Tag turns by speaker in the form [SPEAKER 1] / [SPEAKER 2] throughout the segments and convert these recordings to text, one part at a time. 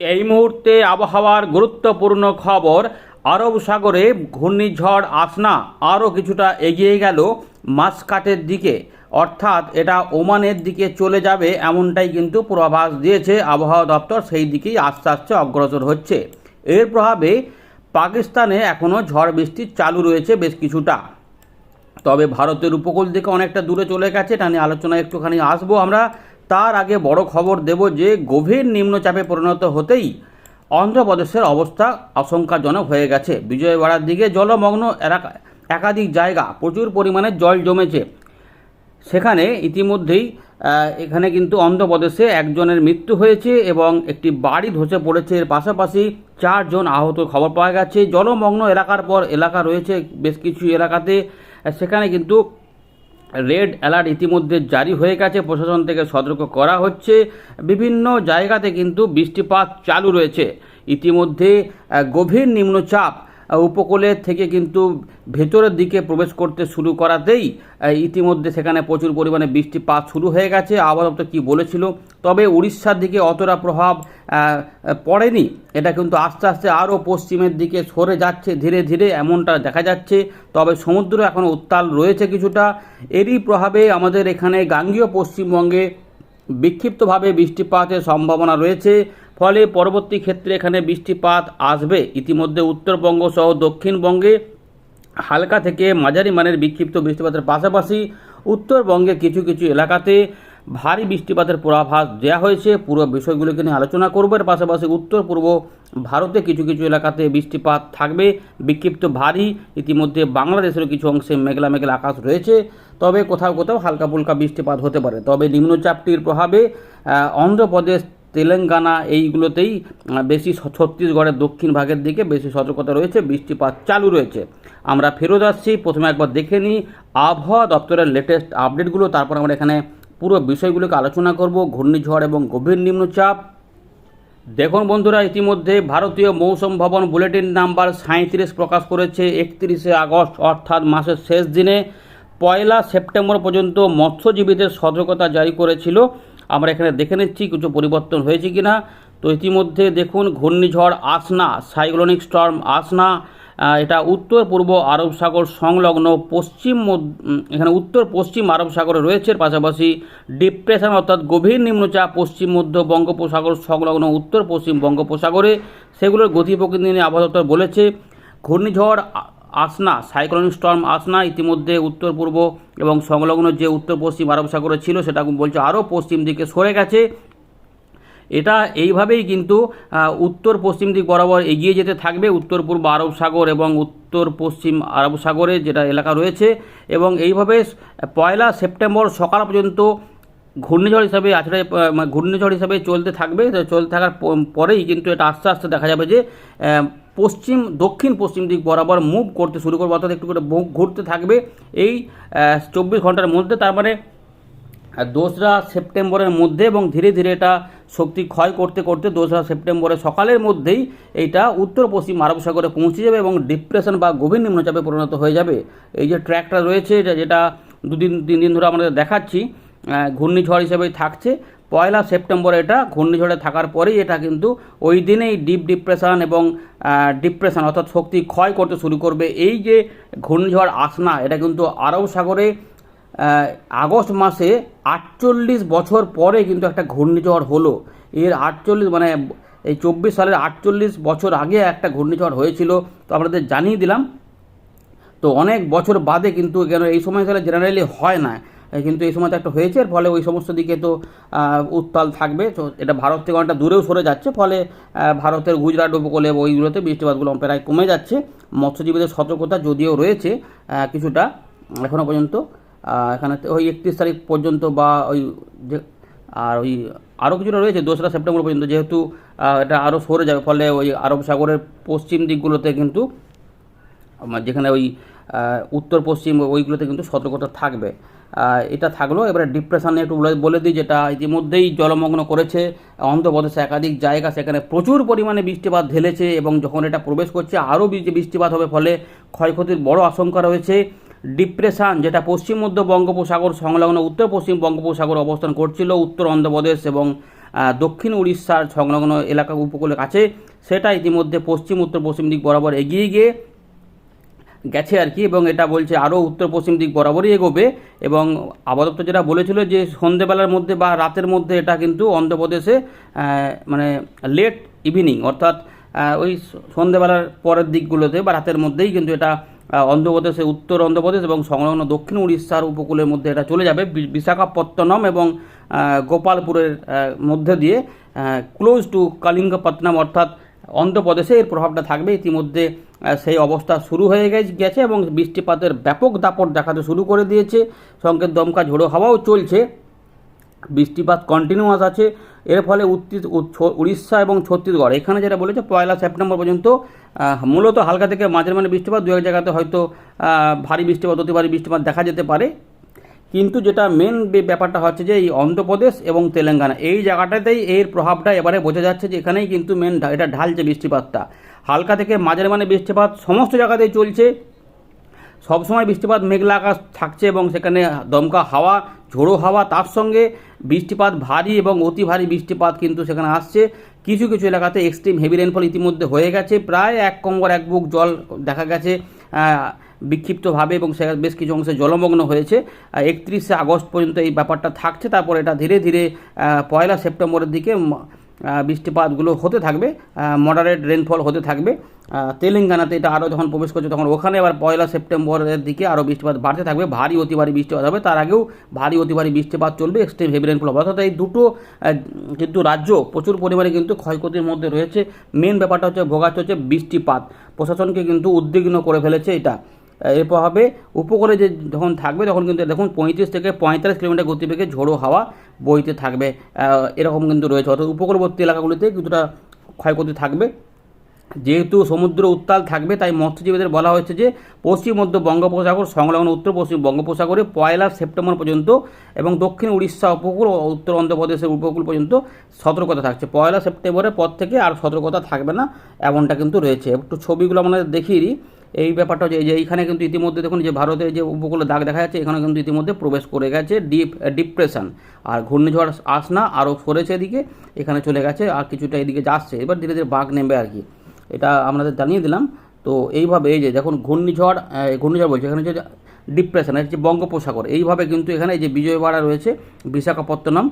[SPEAKER 1] এই মুহূর্তে আবহাওয়ার গুরুত্বপূর্ণ খবর, আরব সাগরে ঘূর্ণিঝড় আসনা আরও কিছুটা এগিয়ে গেল মাসকাটের দিকে। অর্থাৎ এটা ওমানের দিকে চলে যাবে এমনটাই কিন্তু পূর্বাভাস দিয়েছে আবহাওয়া দপ্তর, সেই দিকেই আস্তে আস্তে অগ্রসর হচ্ছে। এর প্রভাবে পাকিস্তানে এখনও ঝড় বৃষ্টি চালু রয়েছে বেশ কিছুটা। তবে ভারতের উপকূল থেকে অনেকটা দূরে চলে গেছে, এটা নিয়ে আলোচনায় একটুখানি আসব আমরা। তার আগে বড় খবর দেব যে গভীর নিম্নচাপে পরিণত হতেই অন্ধ্রপ্রদেশের অবস্থা আশঙ্কাজনক হয়ে গেছে। বিজয়বাড়ার দিকে জলমগ্ন এলাকা, একাধিক জায়গা প্রচুর পরিমাণে জল জমেছে। সেখানে ইতিমধ্যেই এখানে কিন্তু অন্ধ্রপ্রদেশে একজনের মৃত্যু হয়েছে এবং একটি বাড়ি ধসে পড়েছে। এর পাশাপাশি চারজন আহত খবর পাওয়া গেছে। জলমগ্ন এলাকার পর এলাকা রয়েছে বেশ কিছু এলাকাতে। সেখানে কিন্তু রেড অ্যালার্ট ইতিমধ্যে জারি হয়ে গেছে। প্রশাসন থেকে সতর্ক করা হচ্ছে। বিভিন্ন জায়গাতে কিন্তু বৃষ্টিপাত চালু রয়েছে। ইতিমধ্যে গভীর নিম্নচাপ উপকূলের থেকে কিন্তু ভেতরের দিকে প্রবেশ করতে শুরু করাতেই ইতিমধ্যে সেখানে প্রচুর পরিমাণে বৃষ্টিপাত শুরু হয়ে গেছে। আবহাওয়া দপ্তর কী বলেছিল? তবে উড়িষ্যার দিকে অতটা প্রভাব পড়েনি। এটা কিন্তু আস্তে আস্তে আরও পশ্চিমের দিকে সরে যাচ্ছে ধীরে ধীরে, এমনটা দেখা যাচ্ছে। তবে সমুদ্র এখন উত্তাল রয়েছে কিছুটা। এরই প্রভাবে আমাদের এখানে গাঙ্গীয় পশ্চিমবঙ্গে বিক্ষিপ্তভাবে বৃষ্টিপাতের সম্ভাবনা রয়েছে। ফলে পরবর্তী ক্ষেত্রে এখানে বৃষ্টিপাত আসবে। ইতিমধ্যে উত্তরবঙ্গ সহ দক্ষিণবঙ্গে হালকা থেকে মাঝারি মানের বিক্ষিপ্ত বৃষ্টিপাতের পাশাপাশি উত্তরবঙ্গে কিছু কিছু এলাকাতে ভারী বৃষ্টিপাতের পূর্বাভাস দেওয়া হয়েছে। পুরো বিষয়গুলোকে নিয়ে আলোচনা করব। এর পাশাপাশি উত্তর পূর্ব ভারতে কিছু কিছু এলাকাতে বৃষ্টিপাত থাকবে। বিক্ষিপ্ত ভারী, ইতিমধ্যে বাংলাদেশেরও কিছু অংশে মেঘলা মেঘলা আকাশ রয়েছে। তবে কোথাও কোথাও হালকা ফুলকা বৃষ্টিপাত হতে পারে। তবে নিম্নচাপটির প্রভাবে অন্ধ্রপ্রদেশ তেলেঙ্গানা এইগুলোতেই বেশি ছত্তিশগড়ের দক্ষিণ ভাগের দিকে বেশি সতর্কতা রয়েছে, বৃষ্টিপাত চালু রয়েছে। আমরা ফেরত আসছি, প্রথমে একবার দেখে নিই আবহাওয়া দপ্তরের লেটেস্ট আপডেটগুলো তারপর আমরা এখানে পুরো বিষয়গুলোকে আলোচনা করব, ঘূর্ণিঝড় এবং গভীর নিম্নচাপ। দেখুন বন্ধুরা, ইতিমধ্যে ভারতীয় মৌসুম ভবন বুলেটিন নাম্বার সাঁত্রিশ প্রকাশ করেছে, একত্রিশে আগস্ট, অর্থাৎ মাসের শেষ দিনে। পয়লা সেপ্টেম্বর পর্যন্ত মৎস্যজীবীদের সতর্কতা জারি করেছিল। আমরা এখানে দেখে নিচ্ছি কিছু পরিবর্তন হয়েছে কি না তো ইতিমধ্যে দেখুন, ঘূর্ণিঝড় আসনা, সাইক্লোনিক স্টর্ম আসনা এটা উত্তর পূর্ব আরব সাগর সংলগ্ন পশ্চিম এখানে উত্তর পশ্চিম আরব সাগরে রয়েছে। পাশাপাশি ডিপ্রেশন অর্থাৎ গভীর নিম্নচাপ পশ্চিম মধ্য বঙ্গোপসাগর সংলগ্ন উত্তর পশ্চিম বঙ্গোপসাগরে, সেগুলোর গতি প্রকৃতি নিয়ে আবহাওয়া দপ্তর বলেছে। ঘূর্ণিঝড় আসনা সাইক্লোনিক স্টর্ম আসনা ইতিমধ্যে উত্তর পূর্ব এবং সংলগ্ন যে উত্তর পশ্চিম আরব সাগরে ছিল সেটা বলছে আরও পশ্চিম দিকে সরে গেছে। এটা এইভাবেই কিন্তু উত্তর পশ্চিম দিক বরাবর এগিয়ে যেতে থাকবে উত্তর পূর্ব আরব সাগর এবং উত্তর পশ্চিম আরব সাগরে যেটা এলাকা রয়েছে এবং এইভাবে পয়লা সেপ্টেম্বর সকাল পর্যন্ত ঘূর্ণিঝড় হিসাবে আছড়ে ঘূর্ণিঝড় হিসাবে চলতে থাকবে। চলতে থাকার পরেই কিন্তু এটা আস্তে আস্তে দেখা যাবে যে পশ্চিম, দক্ষিণ পশ্চিম দিক বরাবর মুভ করতে শুরু করবে, অর্থাৎ একটু করে ঘুরতে থাকবে। এই চব্বিশ ঘণ্টার মধ্যে, তার মানে দোসরা সেপ্টেম্বরের মধ্যে এবং ধীরে ধীরে এটা শক্তি ক্ষয় করতে করতে দোসরা সেপ্টেম্বরের সকালের মধ্যেই এইটা উত্তর পশ্চিম আরব সাগরে পৌঁছে যাবে এবং ডিপ্রেশন বা গভীর নিম্নচাপে পরিণত হয়ে যাবে। এই যে ট্র্যাকটা রয়েছে, এটা যেটা দুদিন, তিন দিন ধরে আমাদের দেখাচ্ছি ঘূর্ণিঝড় হিসেবেই থাকছে। পয়লা সেপ্টেম্বর এটা ঘূর্ণিঝড়ে থাকার পরেই এটা কিন্তু ওই দিনেই ডিপ ডিপ্রেশন এবং ডিপ্রেশন অর্থাৎ শক্তি ক্ষয় করতে শুরু করবে। এই যে ঘূর্ণিঝড় আসনা, এটা কিন্তু আরব সাগরে আগস্ট মাসে আটচল্লিশ বছর পরে কিন্তু একটা ঘূর্ণিঝড় হলো। এর আটচল্লিশ মানে এই চব্বিশ সালের আটচল্লিশ বছর আগে একটা ঘূর্ণিঝড় হয়েছিল, তো আপনাদের জানিয়ে দিলাম। তো অনেক বছর বাদে কিন্তু কেন এই সময় তাহলে জেনারেলি হয় না। কিন্তু এই সময় তো একটা হয়েছে, এর ফলে ওই সমস্ত দিকে তো উত্তাল থাকবে। তো এটা ভারত থেকে অনেকটা দূরেও সরে যাচ্ছে, ফলে ভারতের গুজরাট উপকূলে ওইগুলোতে বৃষ্টিপাতগুলো প্রায় কমে যাচ্ছে। মৎস্যজীবীদের সতর্কতা যদিও রয়েছে কিছুটা এখনও পর্যন্ত এখানে ওই একত্রিশ তারিখ পর্যন্ত বা ওই যে, আর ওই আরও কিছুটা রয়েছে, দোসরা সেপ্টেম্বর পর্যন্ত, যেহেতু এটা আরও সরে যাবে, ফলে ওই আরব সাগরের পশ্চিম দিকগুলোতে কিন্তু যেখানে ওই উত্তর পশ্চিম ওইগুলোতে কিন্তু সতর্কতা থাকবে। এটা থাকল। এবারে ডিপ্রেশন একটু বলে- বলে দিই যেটা ইতিমধ্যেই জলমগ্ন করেছে। অন্ধ্রপ্রদেশে একাধিক জায়গা সেখানে প্রচুর পরিমাণে বৃষ্টিপাত ঢেলেছে এবং যখন এটা প্রবেশ করছে, আরও বৃষ্টিপাত হবে ফলে ক্ষয়ক্ষতির বড় আশঙ্কা রয়েছে। ডিপ্রেশন যেটা পশ্চিম মধ্য বঙ্গোপসাগর সংলগ্ন, উত্তর পশ্চিম বঙ্গোপসাগর অবস্থান করছিল, উত্তর অন্ধ্রপ্রদেশ এবং দক্ষিণ উড়িষ্যার সংলগ্ন এলাকা উপকূলের কাছে। সেটা ইতিমধ্যে পশ্চিম, উত্তর পশ্চিম দিক বরাবর এগিয়ে গিয়ে গেছে আর কি এবং এটা বলছে আরও উত্তর পশ্চিম দিক বরাবরই এগোবে এবং আপাতত যেটা বলেছিল যে সন্ধেবেলার মধ্যে বা রাতের মধ্যে এটা কিন্তু অন্ধ্রপ্রদেশে মানে লেট ইভিনিং অর্থাৎ ওই সন্ধেবেলার পরের দিকগুলোতে বা রাতের মধ্যেই কিন্তু এটা অন্ধ্রপ্রদেশে, উত্তর অন্ধ্রপ্রদেশ এবং সংলগ্ন দক্ষিণ উড়িষ্যার উপকূলের মধ্যে এটা চলে যাবে। বিশাখাপত্তনম এবং গোপালপুরের মধ্যে দিয়ে ক্লোজ টু কালিঙ্গপত্তনম, অর্থাৎ অন্ধ্রপ্রদেশে এর প্রভাবটা থাকবে। ইতিমধ্যে সেই অবস্থা শুরু হয়ে গেছে এবং বৃষ্টিপাতের ব্যাপক দাপট দেখাতে শুরু করে দিয়েছে। সঙ্গে দমকা ঝোড়ো হাওয়াও চলছে। বৃষ্টিপাত কন্টিনিউয়াস আছে। এর ফলে উড়িষ্যা এবং ছত্তিশগড়, এখানে যেটা বলেছে, পয়লা সেপ্টেম্বর পর্যন্ত মূলত হালকা থেকে মাঝের মানে বৃষ্টিপাত। দু এক জায়গাতে হয়তো ভারী বৃষ্টিপাত, অতি ভারী বৃষ্টিপাত দেখা যেতে পারে। কিন্তু যেটা মেন ব্যাপারটা হচ্ছে যে এই অন্ধ্রপ্রদেশ এবং তেলেঙ্গানা, এই জায়গাটাতেই এর প্রভাবটা এবারে বোঝা যাচ্ছে যে এখানেই কিন্তু মেন এটা ঢালছে বৃষ্টিপাতটা। হালকা থেকে মাঝের মানে বৃষ্টিপাত সমস্ত জায়গাতেই চলছে। সবসময় বৃষ্টিপাত মেঘলা আকাশ থাকছে এবং সেখানে দমকা হাওয়া, ঝোড়ো হাওয়া, তার সঙ্গে বৃষ্টিপাত ভারী এবং অতি ভারী বৃষ্টিপাত কিন্তু সেখানে আসছে। কিছু কিছু এলাকাতে এক্সট্রিম হেভি রেনফল ইতিমধ্যে হয়ে গেছে। প্রায় এক কম্বর এক বুক জল দেখা গেছে। বিক্ষিপ্তভাবে এবং সে বেশ কিছু অংশে জলমগ্ন হয়েছে। একত্রিশে আগস্ট পর্যন্ত এই ব্যাপারটা থাকছে। তারপর এটা ধীরে ধীরে পয়লা সেপ্টেম্বরের দিকে বৃষ্টিপাতগুলো হতে থাকবে মডারেট রেনফল হতে থাকবে। তেলেঙ্গানাতে এটা আরও যখন প্রবেশ করছে, তখন ওখানে আবার পয়লা সেপ্টেম্বরের দিকে আরও বৃষ্টিপাত বাড়তে থাকবে। ভারী অতি ভারী বৃষ্টিপাত হবে। তার আগেও ভারী অতি ভারী বৃষ্টিপাত চলবে এক্সট্রিম হেভি রেনফল হবে। অর্থাৎ এই দুটো কিন্তু রাজ্য প্রচুর পরিমাণে কিন্তু ক্ষয়ক্ষতির মধ্যে রয়েছে। মেন ব্যাপারটা হচ্ছে, ভোগাচ্ছে হচ্ছে বৃষ্টিপাত। প্রশাসনকে কিন্তু উদ্বিগ্ন করে ফেলেছে এটা। এর প্রভাবে উপকূলে যে যখন থাকবে, তখন কিন্তু দেখুন পঁয়ত্রিশ থেকে পঁয়তাল্লিশ কিলোমিটার গতিবেগে ঝোড়ো হাওয়া বইতে থাকবে। এরকম কিন্তু রয়েছে। অর্থাৎ উপকূলবর্তী এলাকাগুলিতে কিছুটা ক্ষয়ক্ষতি থাকবে। যেহেতু সমুদ্র উত্তাল থাকবে, তাই মৎস্যজীবীদের বলা হয়েছে যে, পশ্চিম মধ্য বঙ্গোপসাগর সংলগ্ন উত্তর পশ্চিম বঙ্গোপসাগরে পয়লা সেপ্টেম্বর পর্যন্ত এবং দক্ষিণ উড়িষ্যা উপকূল ও উত্তর অন্ধ্রপ্রদেশের উপকূল পর্যন্ত সতর্কতা থাকছে। পয়লা সেপ্টেম্বরের পর থেকে আর সতর্কতা থাকবে না, এমনটা কিন্তু রয়েছে। একটু ছবিগুলো আমাদের দেখিয়ে এই ব্যাপারটা যে এইখানে কিন্তু ইতিমধ্যে দেখুন যে ভারতের যে উপকূলে দাগ দেখা যাচ্ছে, এখানে কিন্তু ইতিমধ্যে প্রবেশ করে গেছে ডিপ ডিপ্রেশন। আর ঘূর্ণিঝড় আসনা আরও সরেছে এদিকে, এখানে চলে গেছে আর কিছুটা এদিকে যাচ্ছে এবার ধীরে ধীরে বাঘ নেবে আর কি। এটা আপনাদের জানিয়ে দিলাম। তো এইভাবে এই যে দেখুন ঘূর্ণিঝড় ঘূর্ণিঝড় বলছে, এখানে হচ্ছে ডিপ্রেশন হচ্ছে বঙ্গোপসাগর, এইভাবে কিন্তু এখানে এই যে বিজয়বাড়া রয়েছে, বিশাখাপত্তনম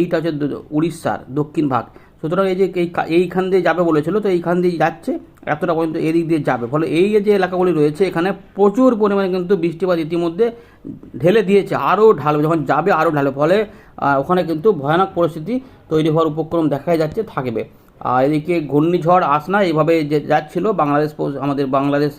[SPEAKER 1] এইটা হচ্ছে উড়িষ্যার দক্ষিণ ভাগ। সুতরাং এই যে এই এইখান দিয়ে যাবে বলেছিল, তো এইখান দিয়ে যাচ্ছে। এতটা পর্যন্ত এদিক দিয়ে যাবে। ফলে এই যে এলাকাগুলি রয়েছে, এখানে প্রচুর পরিমাণে কিন্তু বৃষ্টিপাত ইতিমধ্যে ঢেলে দিয়েছে, আরও ঢালবে, যখন যাবে আরও ঢালবে। ফলে ওখানে কিন্তু ভয়ানক পরিস্থিতি তৈরি হওয়ার উপক্রম দেখা যাচ্ছে, থাকবে। আর এদিকে ঘূর্ণিঝড়, আসনা, এইভাবে যে যাচ্ছিল, বাংলাদেশ আমাদের বাংলাদেশ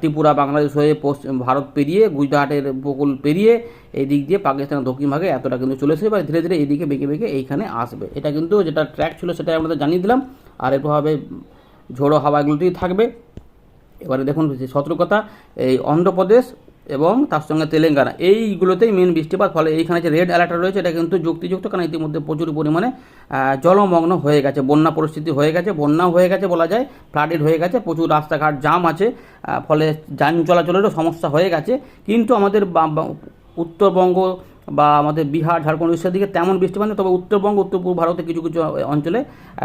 [SPEAKER 1] ত্রিপুরা, বাংলাদেশ হয়ে পশ্চিম ভারত পেরিয়ে, গুজরাটের উপকূল পেরিয়ে এই দিক দিয়ে পাকিস্তানের দক্ষিণ ভাগে এতটা কিন্তু চলে এসেছে, এবার ধীরে ধীরে এদিকে বেঁকে বেঁকে এইখানে আসবে। এটা কিন্তু যেটা ট্র্যাক ছিল সেটা আমাদের জানিয়ে দিলাম। আর এর ঝোড়ো হাওয়াগুলোতেই থাকবে। এবারে দেখুন সতর্কতা, এই অন্ধ্রপ্রদেশ এবং তার সঙ্গে তেলেঙ্গানা, এইগুলোতেই মেন বৃষ্টিপাত, ফলে এইখানে যে রেড অ্যালার্ট রয়েছে এটা কিন্তু যুক্তিযুক্ত, কারণ ইতিমধ্যে প্রচুর পরিমাণে জলমগ্ন হয়ে গেছে। বন্যা পরিস্থিতি হয়ে গেছে, বন্যাও হয়ে গেছে বলা যায় ফ্লাডেড হয়ে গেছে, প্রচুর রাস্তাঘাট জাম আছে ফলে যান চলাচলেরও সমস্যা হয়ে গেছে। কিন্তু আমাদের উত্তরবঙ্গ বা আমাদের বিহার, ঝাড়খণ্ড, উড়িষ্যার দিকে তেমন বৃষ্টিপাত নেই, তবে উত্তরবঙ্গ উত্তর পূর্ব ভারতে কিছু কিছু অঞ্চলে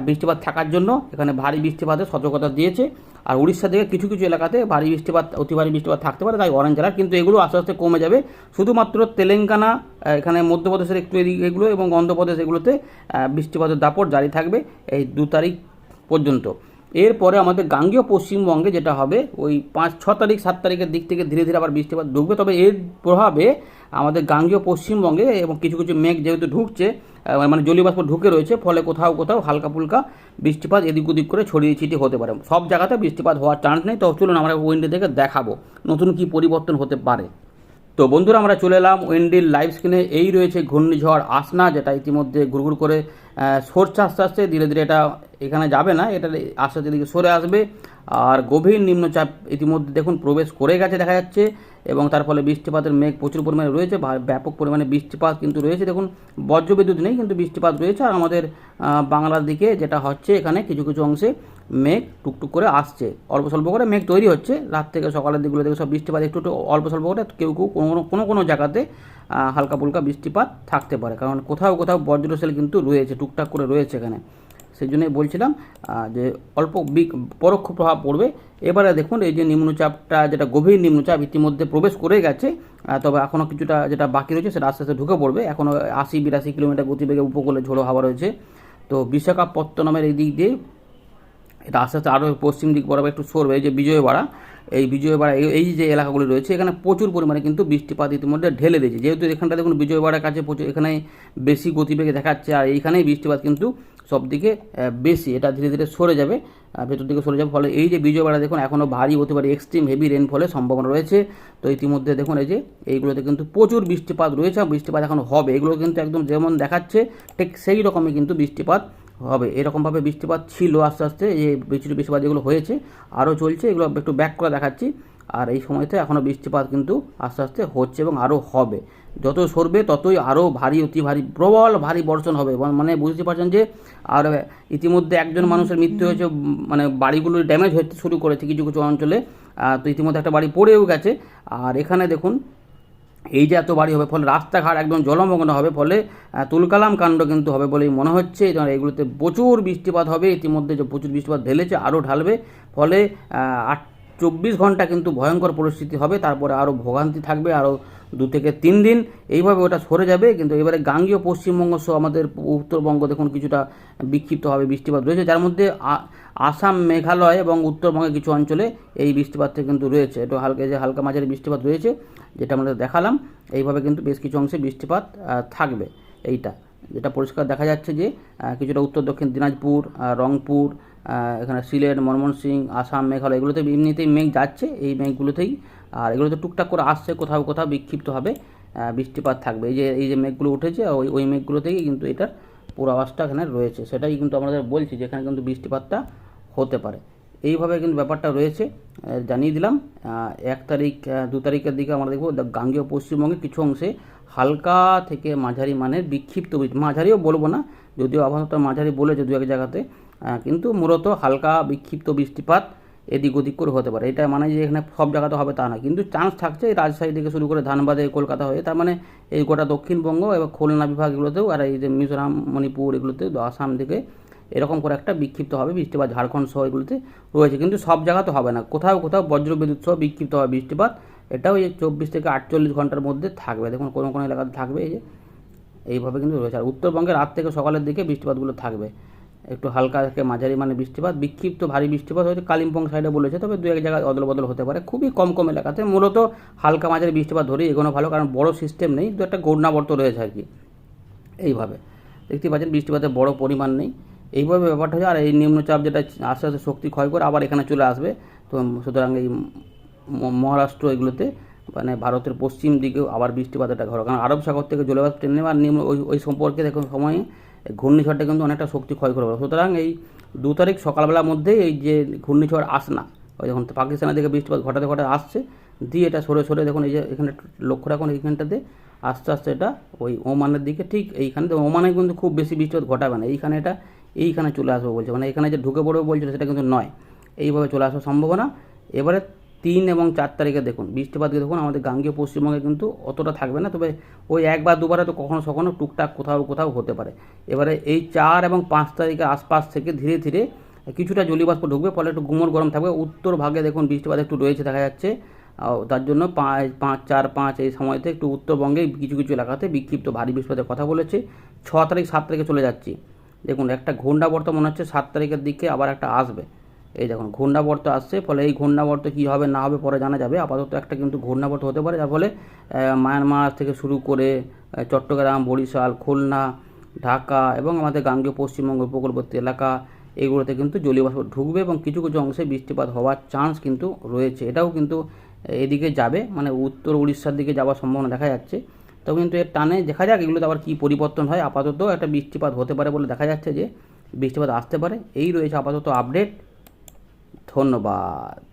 [SPEAKER 1] বৃষ্টিপাত থাকার জন্য এখানে ভারী বৃষ্টিপাতের সতর্কতা দিয়েছে। আর উড়িষ্যা দিকে কিছু কিছু এলাকাতে ভারী বৃষ্টিপাত, অতি ভারী বৃষ্টিপাত থাকতে পারে, তাই অরেঞ্জ অ্যালার্ট কিন্তু এগুলো আস্তে আস্তে কমে যাবে। শুধুমাত্র তেলেঙ্গানা এখানে মধ্যপ্রদেশের একটু এদিকে এগুলো এবং অন্ধ্রপ্রদেশ এগুলোতে বৃষ্টিপাতের দাপট জারি থাকবে এই দু তারিখ পর্যন্ত। এরপরে আমাদের গাঙ্গীয় পশ্চিমবঙ্গে যেটা হবে, ওই পাঁচ, ছ তারিখ, সাত তারিখের দিক থেকে ধীরে ধীরে আবার বৃষ্টিপাত ঢুকবে, তবে এর প্রভাবে আমাদের গাঙ্গীয় পশ্চিমবঙ্গে এবং কিছু কিছু মেঘ যেহেতু ঢুকছে মানে জলীয়বাষ্প ঢুকে রয়েছে, ফলে কোথাও কোথাও হালকা ফুলকা বৃষ্টিপাত এদিক ওদিক করে ছড়িয়ে ছিটিয়ে হতে পারে। সব জায়গাতে বৃষ্টিপাত হওয়ার চান্স নেই। তো চলুন আমরা উইন্ডে থেকে দেখাবো নতুন কি পরিবর্তন হতে পারে। তো বন্ধুরা, আমরা চলে এলাম উইন্ডিল লাইভ স্ক্রিনে এই রয়েছে ঘূর্ণিঝড় আসনা, যেটা ইতিমধ্যে গুড়গুড় করে সরছে আস্তে আস্তে। ধীরে ধীরে এটা এখানে যাবে না, এটা আস্তে আস্তে দিকে সরে আসবে। আর গভীর নিম্নচাপ ইতিমধ্যে দেখুন, প্রবেশ করে গেছে দেখা যাচ্ছে। এবং তার ফলে বৃষ্টিপাতের মেঘ প্রচুর পরিমাণে রয়েছে ব্যাপক পরিমাণে বৃষ্টিপাত কিন্তু রয়েছে। দেখুন, বজ্রবিদ্যুৎ নেই কিন্তু বৃষ্টিপাত রয়েছে। আর আমাদের বাংলার দিকে যেটা হচ্ছে এখানে কিছু কিছু অংশে মেঘ টুকটুক করে আসছে। অল্প স্বল্প করে মেঘ তৈরি হচ্ছে। রাত থেকে সকালের দিকগুলো থেকে সব বৃষ্টিপাত একটু একটু অল্প স্বল্প করে কেউ কেউ কোনো, কোনো- কোনো জায়গাতে হালকা ফুলকা বৃষ্টিপাত থাকতে পারে। কারণ কোথাও কোথাও বজ্রশীল কিন্তু রয়েছে, টুকটাক করে রয়েছে এখানে। সেই জন্যই বলছিলাম যে অল্প পরোক্ষ প্রভাব পড়বে। এবারে দেখুন, এই যে নিম্নচাপটা যেটা গভীর নিম্নচাপ ইতিমধ্যে প্রবেশ করে গেছে তবে এখনও কিছুটা যেটা বাকি রয়েছে সেটা আস্তে আস্তে ঢুকে পড়বে। এখনও আশি, বিরাশি কিলোমিটার গতিবেগে উপকূলে ঝোড়ো হাওয়া রয়েছে। তো বিশাখাপত্তনমের এই দিক দিয়ে এটা আস্তে আস্তে আরও পশ্চিম দিক বরাবর একটু সরবে এই যে বিজয়বাড়া এই বিজয়বাড়া এই- যে এলাকাগুলি রয়েছে এখানে প্রচুর পরিমাণে কিন্তু বৃষ্টিপাত ইতিমধ্যে ঢেলে দিয়েছে। যেহেতু এখানটা দেখুন বিজয়বাড়ার কাছে প্রচুর এখানে বেশি গতিবেগে দেখাচ্ছে আর এইখানেই বৃষ্টিপাত কিন্তু সবদিকে আহ, বেশি এটা ধীরে ধীরে সরে যাবে ভেতর দিকে সরে যাবে ফলে এই যে বিজয়বাড়া দেখুন এখনও ভারী হতে পারে এক্সট্রিম হেভি রেনফলের সম্ভাবনা রয়েছে। তো ইতিমধ্যে দেখুন এই যে এইগুলোতে কিন্তু প্রচুর বৃষ্টিপাত রয়েছে বৃষ্টিপাত এখন হবে এগুলো কিন্তু একদম যেমন দেখাচ্ছে ঠিক সেই রকমই কিন্তু বৃষ্টিপাত হবে। এরকমভাবে বৃষ্টিপাত ছিল আস্তে আস্তে যে বৃষ্টি বৃষ্টিপাত যেগুলো হয়েছে, আরও চলছে, এগুলো একটু ব্যাক করে দেখাচ্ছি। আর এই সময়তে এখনও বৃষ্টিপাত কিন্তু আস্তে আস্তে হচ্ছে এবং আরও হবে। যত সরবে ততই আরও ভারী, অতি ভারী, প্রবল ভারী বর্ষণ হবে। মানে বুঝতে পারছেন যে, আর ইতিমধ্যে একজন মানুষের মৃত্যু হয়েছে মানে বাড়িগুলো ড্যামেজ হতে শুরু করেছে কিছু কিছু অঞ্চলে। তো ইতিমধ্যে একটা বাড়ি পড়েও গেছে। আর এখানে দেখুন এই যে এত বাড়ি হবে, ফলে রাস্তাঘাট একদম জলমগ্ন হবে, ফলে তুলকালাম কাণ্ড কিন্তু হবে বলেই মনে হচ্ছে। এগুলোতে প্রচুর বৃষ্টিপাত হবে। ইতিমধ্যে যে প্রচুর বৃষ্টিপাত ঢেলেছে, আরও ঢালবে। ফলে আট চব্বিশ ঘণ্টা কিন্তু ভয়ঙ্কর পরিস্থিতি হবে, তারপরে আরও ভোগান্তি থাকবে আরও দু থেকে তিন দিন। এইভাবে ওটা সরে যাবে, কিন্তু এবারে গাঙ্গীয় পশ্চিমবঙ্গ সহ আমাদের উত্তরবঙ্গ দেখুন কিছুটা বিক্ষিপ্ত হবে, বৃষ্টিপাত রয়েছে। যার মধ্যে আসাম, মেঘালয় এবং উত্তরবঙ্গের কিছু অঞ্চলে এই বৃষ্টিপাতটা কিন্তু রয়েছে। একটু হালকা যে হালকা মাঝারি বৃষ্টিপাত রয়েছে, যেটা আমাদের দেখালাম, এইভাবে কিন্তু বেশ কিছু অংশে বৃষ্টিপাত থাকবে। এইটা, যেটা পরিষ্কার দেখা যাচ্ছে যে কিছুটা উত্তর দক্ষিণ দিনাজপুর রংপুর এখানে সিলেট ময়মনসিংহ আসাম, মেঘালয়, এগুলোতে এমনিতেই মেঘ যাচ্ছে, এই মেঘগুলোতেই। আর এগুলোতে টুকটাক করে আসছে, কোথাও কোথাও বিক্ষিপ্তভাবে বৃষ্টিপাত থাকবে। এই যে এই যে মেঘগুলো উঠেছে, ওই ওই মেঘগুলো থেকেই কিন্তু এটার পূর্বাভাসটা এখানে রয়েছে। সেটাই কিন্তু আমাদের বলছি যে এখানে কিন্তু বৃষ্টিপাতটা হতে পারে। এইভাবে কিন্তু ব্যাপারটা রয়েছে জানিয়ে দিলাম। এক তারিখ দু তারিখের দিকে আমরা দেখব গাঙ্গেয় পশ্চিমবঙ্গের কিছু অংশে হালকা থেকে মাঝারি মানের বিক্ষিপ্ত মাঝারিও বলব না, যদিও আবহাওয়া মাঝারি বলেছে দু এক জায়গাতে। কিন্তু মূলত হালকা বিক্ষিপ্ত বৃষ্টিপাত এদিক ওদিক করে হতে পারে। এটা মানে যে এখানে সব জায়গাতে হবে তা না কিন্তু চান্স থাকছে এই রাজশাহী থেকে শুরু করে ধানবাদে, কলকাতা হয়ে, তার মানে এই গোটা দক্ষিণবঙ্গ এবং খুলনা বিভাগ এগুলোতেও আর এই যে মিজোরাম, মণিপুর এগুলোতেও আসাম থেকে এরকম করে একটা বিক্ষিপ্ত হবে বৃষ্টিপাত ঝাড়খণ্ড সহ এগুলোতে রয়েছে। কিন্তু সব জায়গাতে হবে না। কোথাও কোথাও বজ্রবিদ্যুৎ সহ বিক্ষিপ্ত হবে বৃষ্টিপাত। এটাও এই চব্বিশ থেকে আটচল্লিশ ঘণ্টার মধ্যে থাকবে। দেখুন কোনো কোনো এলাকাতে থাকবে এই যে। এইভাবে কিন্তু রয়েছে। আর উত্তরবঙ্গে রাত থেকে সকালের দিকে বৃষ্টিপাতগুলো থাকবে। একটু হালকা থেকে মাঝারি মানে বৃষ্টিপাত, বিক্ষিপ্ত ভারী বৃষ্টিপাত হয়তো কালিম্পং সাইডে বলেছে, তবে দু এক জায়গায় অদল বদল হতে পারে। খুবই কম কম এলাকাতে মূলত হালকা মাঝারি বৃষ্টিপাত ধরেই এগোনো ভালো, কারণ বড় সিস্টেম নেই, দু একটা ঘূর্ণাবর্ত রয়েছে আর কি। এইভাবে। দেখতে পাচ্ছেন বৃষ্টিপাতের বড় পরিমাণ নেই। এইভাবে ব্যাপারটা হচ্ছে, আর এই নিম্নচাপ যেটা আস্তে আস্তে শক্তি ক্ষয় করে আবার এখানে চলে আসবে। তো সুতরাং এই মহারাষ্ট্র এগুলোতে মানে ভারতের পশ্চিম দিকেও আবার বৃষ্টিপাত একটা ঘর কারণ আরব সাগর থেকে জলবায়ু টেনে নেবে আর নিম্ন ওই ওই সম্পর্কে দেখুন সময়ে ঘূর্ণিঝড়টা কিন্তু অনেকটা শক্তি ক্ষয় করে। সুতরাং এই দু তারিখ সকালবেলার মধ্যে এই যে ঘূর্ণিঝড় আসনা, ওই দেখুন পাকিস্তানের দিকে বৃষ্টিপাত ঘটাতে ঘটাতে আসছে, দিয়ে এটা সরে সরে দেখুন এই যে এখানে লক্ষ্য রাখুন এইখানটাতে আস্তে আস্তে এটা ওই ওমানের দিকে ঠিক এইখানে ওমানে কিন্তু খুব বেশি বৃষ্টিপাত ঘটাবে না। এইখানে এটা, এইখানে চলে আসবে বলছে। মানে এখানে যে ঢুকে পড়বে বলছিল সেটা কিন্তু নয়। এইভাবে চলে আসার সম্ভাবনা। এবারে তিন এবং চার তারিখে দেখুন। বৃষ্টিপাত দেখুন, আমাদের গাঙ্গীয় পশ্চিমবঙ্গে কিন্তু অতটা থাকবে না, তবে ওই একবার দুবারে তো কখনো কখনো টুকটাক কোথাও কোথাও হতে পারে। এবারে এই চার এবং পাঁচ তারিখের আশপাশ থেকে ধীরে ধীরে কিছুটা জলীয়বাষ্প ঢুকবে, ফলে একটু গুমর গরম থাকবে। উত্তর ভাগে দেখুন, বৃষ্টিপাত একটু রয়েছে দেখা যাচ্ছে। তার জন্য পাঁচ পাঁচ, চার, পাঁচ এই সময়তে একটু উত্তরবঙ্গে কিছু কিছু এলাকাতে বিক্ষিপ্ত ভারী বৃষ্টিপাতের কথা বলেছে। ছ তারিখ, সাত তারিখে চলে যাচ্ছি। দেখুন, একটা ঘূর্ণাবর্ত মনে হচ্ছে, সাত তারিখের দিকে আবার একটা আসবে। এই দেখুন, ঘূর্ণাবর্ত আসছে, ফলে এই ঘূর্ণাবর্ত কী হবে না হবে পরে জানা যাবে। আপাতত একটা কিন্তু ঘূর্ণাবর্ত হতে পারে, যার ফলে মায়ানমার থেকে শুরু করে চট্টগ্রাম, বরিশাল, খুলনা, ঢাকা এবং আমাদের গাঙ্গেয় পশ্চিমবঙ্গ উপকূলবর্তী এলাকা, এগুলোতে কিন্তু জলীয় বাষ্প ঢুকবে এবং কিছু কিছু অংশে বৃষ্টিপাত হওয়ার চান্স কিন্তু রয়েছে। এটাও কিন্তু এদিকে যাবে মানে উত্তর উড়িষ্যার দিকে যাওয়ার সম্ভাবনা দেখা যাচ্ছে। তো কিন্তু এর টানে দেখা যাক এগুলোতে আবার কী পরিবর্তন হয়। আপাতত একটা বৃষ্টিপাত হতে পারে বলে দেখা যাচ্ছে যে, বৃষ্টিপাত আসতে পারে। এই রয়েছে আপাতত আপডেট ধন্যবাদ।